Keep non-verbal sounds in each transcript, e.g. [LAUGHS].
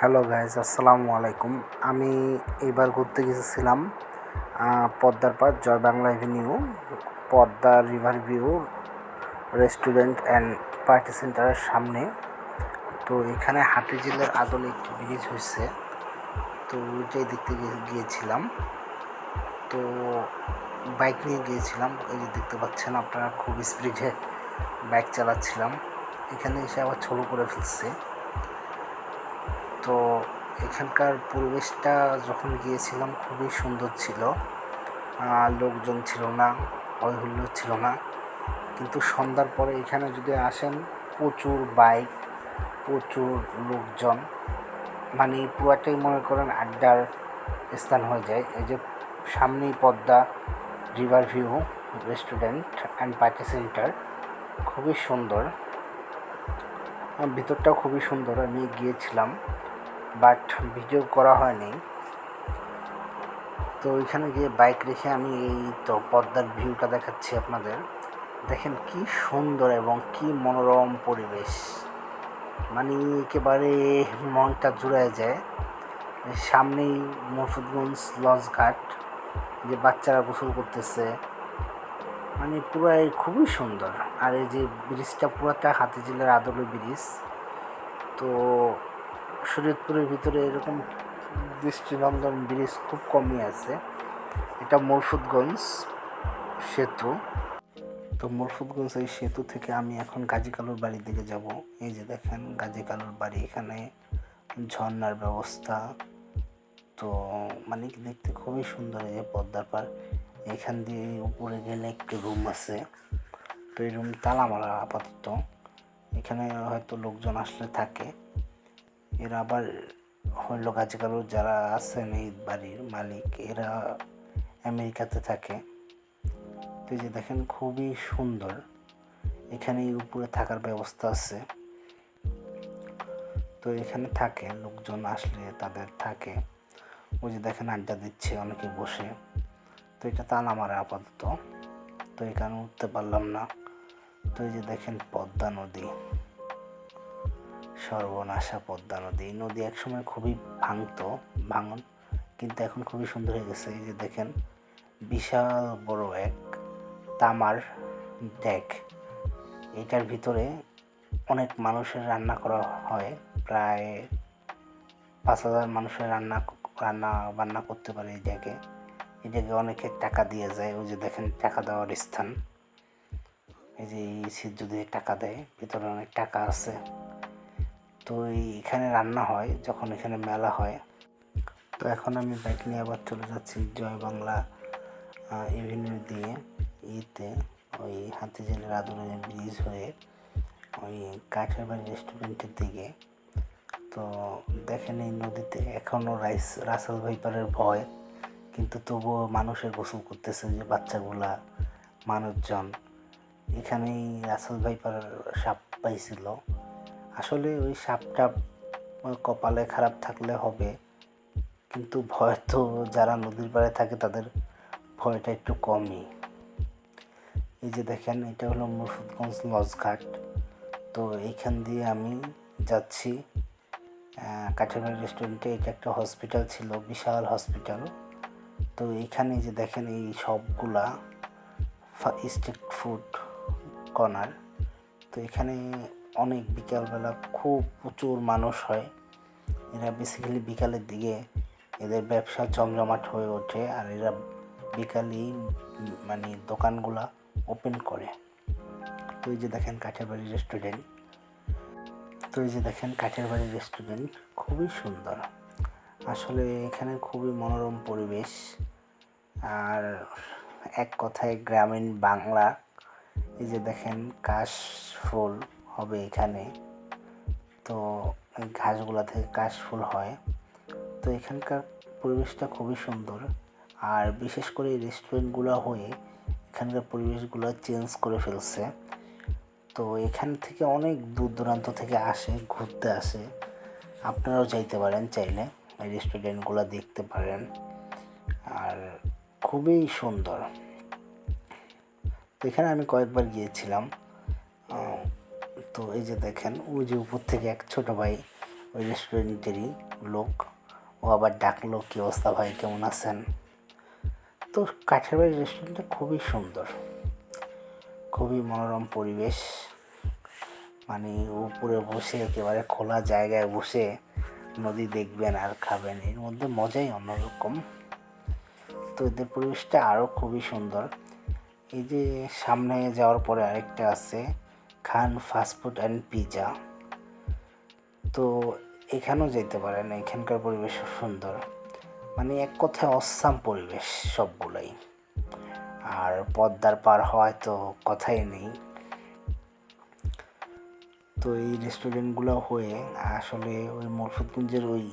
Hello guys আসসালামু আলাইকুম। আমি এবার ঘুরতে গেছিলাম পদ্মার পাড়, Joy Bangla avenue, Padma river view restaurant and party সেন্টারের সামনে। তো এখানে হাতিঝিলের আদলে একটি ব্রিজ হয়েছে। তো ওইটাই দেখতে গিয়েছিলাম। তো বাইক নিয়ে গিয়েছিলাম, এই যে দেখতে পাচ্ছেন আপনারা, খুব স্পিডে বাইক চালাচ্ছিলাম। এখানে এসে আবার ছবি করে ফেলছে। তো এখানকার পরিবেশটা যখন গিয়েছিলাম খুবই সুন্দর ছিল। লোকজন ছিল না হই হুল্লোড় ছিল না। কিন্তু সন্ধ্যার পরে এখানে যদি আসেন, প্রচুর বাইক, প্রচুর লোকজন। মানে পুরাটাই মনে করেন আড্ডার স্থান হয়ে যায়। এই যে সামনেই Padma river view restaurant and party centre, খুবই সুন্দর। ভিতরটাও খুবই সুন্দর। আমি গিয়েছিলাম। বাট ভিডিও করা হয়নি। তো ওইখানে গিয়ে বাইক রেখে আমি এই তো পদ্মার ভিউটা দেখাচ্ছি আপনাদের। দেখেন কি সুন্দর এবং কি মনোরম পরিবেশ। মানে একেবারে মনটা জুড়ে যায়। সামনেই মফুদগঞ্জ লঞ্চ ঘাট, যে বাচ্চারা গোসল করতেছে। মানে পুরাই খুবই সুন্দর। আর এই যে ব্রিজটা পুরাটা হাতিঝিলের আদলে ব্রিজ। তো শরীয়তপুরের ভিতরে এরকম দৃষ্টিনন্দন ব্রিজ খুব কমই আছে। এটা মরফুদগঞ্জ সেতু। তো মরফুদগঞ্জ এই সেতু থেকে আমি এখন গাজী কালুর বাড়ির দিকে যাব। এই যে দেখেন গাজী কালুর বাড়ি, এখানে ঝর্ণার ব্যবস্থা। তো মানে দেখতে খুবই সুন্দর এই পদ্মার পার এখান দিয়ে উপরে গেলে একটি রুম আছে। তো এই রুম তালা মারা আপাতত। এখানে হয়তো লোকজন আসলে থাকে। এরা আবার হইল কাছাকাছি যারা আছেন এই বাড়ির মালিক, এরা আমেরিকাতে থাকে। তো যে দেখেন খুবই সুন্দর। এখানে উপরে থাকার ব্যবস্থা আছে। তো এখানে থাকে, লোকজন আসলে তাদের থাকে। ওই যে দেখেন আড্ডা দিচ্ছে অনেকে বসে। তো এটা তালা মারা আপাতত। তো এখানে উঠতে পারলাম না। তো এই যে দেখেন পদ্মা নদী। সর্বনাশা পদ্মা নদী। নদী একসময় খুবই ভাঙতো, ভাঙন, কিন্তু এখন খুবই সুন্দর হয়ে গেছে। এই যে দেখেন, বিশাল বড় এক তামার ডেক এটার ভিতরে অনেক মানুষের রান্না করা হয়। প্রায় পাঁচ হাজার মানুষের রান্না রান্না বান্না করতে পারে এই ডেকে এই ডেকে অনেকে টাকা দিয়ে যায়। ওই যে দেখেন, টাকা দেওয়ার স্থান। এই যে এই সিদ্ধ দিয়ে টাকা দেয়। ভিতরে অনেক টাকা আছে। তো এখানে রান্না হয়, যখন এখানে মেলা হয়। তো এখন আমি বাইক নিয়ে আবার চলে যাচ্ছি জয় বাংলা এভিনিউ দিয়ে। ইতে ওই হাতে হাতিঝিলের আদরে ব্রিজ হয়ে ওই কাঠের বাড়ি রেস্টুরেন্টের দিকে। তো দেখেন এই নদীতে এখনও রাইস, রাসেল ভাইপারের ভয়, কিন্তু তবুও মানুষের গোসল করতেছে যে বাচ্চাগুলা, মানুষজন। এখানেই রাসেল ভাইপার সাপ পাইছিল। আসলে ওই সাপটা কপালে খারাপ থাকলে হবে। কিন্তু ভয় তো যারা নদীর পাড়ে থাকে তাদের ভয়টা একটু কমই। এই যে দেখেন, এটা হলো মুর্শিদগঞ্জ লজঘাট। তো এইখান দিয়ে আমি যাচ্ছি। কাঠেরবাড়ি রেস্টুরেন্টে এটা একটা হসপিটাল ছিল, বিশাল হসপিটাল তো এইখানে যে দেখেন, এই সবগুলা স্ট্রিট ফুড কর্নার তো এখানে অনেক বিকালবেলা খুব প্রচুর মানুষ হয়। এরা বেসিক্যালি বিকালের দিকে এদের ব্যবসা জমজমাট হয়ে ওঠে আর এরা বিকালেই মানে দোকানগুলা ওপেন করে। তো এই যে দেখেন কাঠের বাড়ি রেস্টুরেন্ট তো এই যে দেখেন কাঠের বাড়ি রেস্টুরেন্ট খুবই সুন্দর। আসলে এখানে খুবই মনোরম পরিবেশ। আর এক কথায় গ্রামীণ বাংলা। এই যে দেখেন কাশ ফুল। হবে এখানে। তো এই ঘাসগুলা থেকে কাশ ফুল হয়। তো এখানকার পরিবেশটা খুবই সুন্দর। আর বিশেষ করে এই রেস্টুরেন্টগুলো হয়ে এখানকার পরিবেশগুলো চেঞ্জ করে ফেলছে। তো এখান থেকে অনেক দূর দূরান্ত থেকে আসে, ঘুরতে আসে। আপনারাও যাইতে পারেন চাইলে, এই রেস্টুরেন্টগুলো দেখতে পারেন। আর খুবই সুন্দর। তো এখানে আমি কয়েকবার গিয়েছিলাম। তো এই যে দেখেন, ওই যে উপর থেকে এক ছোট ভাই ওই রেস্টুরেন্টেরই লোক, ও আবার ডাকলো, কী অবস্থা ভাই? কেমন আছেন? তো কাঠের বাড়ির রেস্টুরেন্টটা খুবই সুন্দর, খুবই মনোরম পরিবেশ। মানে উপরে বসে, একেবারে খোলা জায়গায় বসে নদী দেখবেন আর খাবেন, এর মধ্যে মজাই অন্যরকম। তো এদের পরিবেশটা আরও খুবই সুন্দর। এই যে সামনে যাওয়ার পরে আরেকটা আছে খান ফাস্টফুড অ্যান্ড পিজা তো এখানেও যেতে পারেন, এখানকার পরিবেশও সুন্দর। মানে এক কথায় অসাম পরিবেশ সবগুলাই। আর পদ্মার পার হওয়ায় তো কথাই নেই। তো এই রেস্টুরেন্টগুলো হয়ে আসলে ওই মরফতগঞ্জের ওই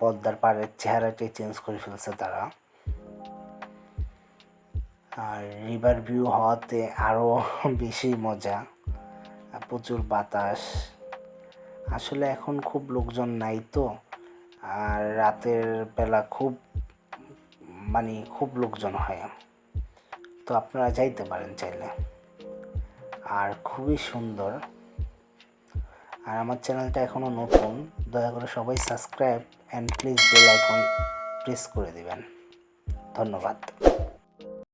পদ্মার পাড়ের চেহারাটাই চেঞ্জ করে ফেলছে তারা। আর রিভার ভিউ হওয়াতে আরও [LAUGHS] বেশি মজা প্রচুর বাতাস। আসলে এখন খুব লোকজন নাই তো, আর রাতের বেলা খুব মানে খুব লোকজন হয়। তো আপনারা যাইতে পারেন চাইলে। আর খুবই সুন্দর। আর আমার চ্যানেলটা এখনও নতুন, দয়া করে সবাই subscribe and please bell icon press করে দেবেন। ধন্যবাদ।